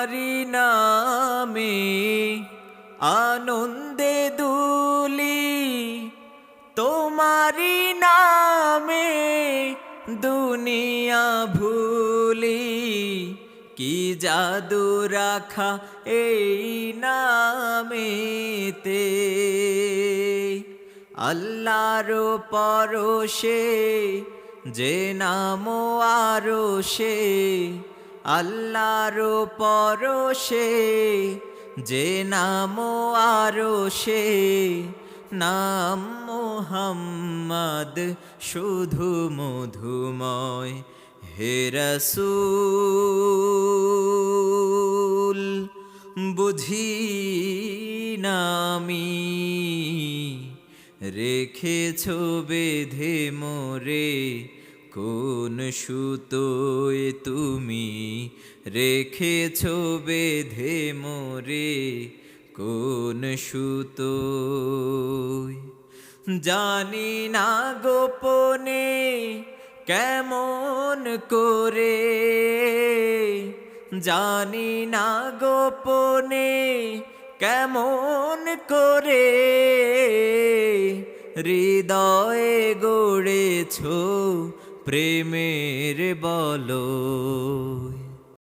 তোমারি নামে আনন্দে দুলি, তোমারি নামে দুনিয়া ভুলি। কি জাদু রাখা এই নামেতে? আল্লাহর পরশে যে নাম আরও সে আল্লাহর পরশে, যে নাম আরও সে, নাম মোহাম্মদ শুধু মধুময়, হে বুঝি নামি রেখেছ বেধে মোরে কোন সুতোয় তুমি রেখেছ বেধে মোরে? কোন সুতোয়? জানি না গোপনে কেমন করে। জানি না গোপনে কেমন করে। হৃদয়ে গড়েছ প্রেমের বলো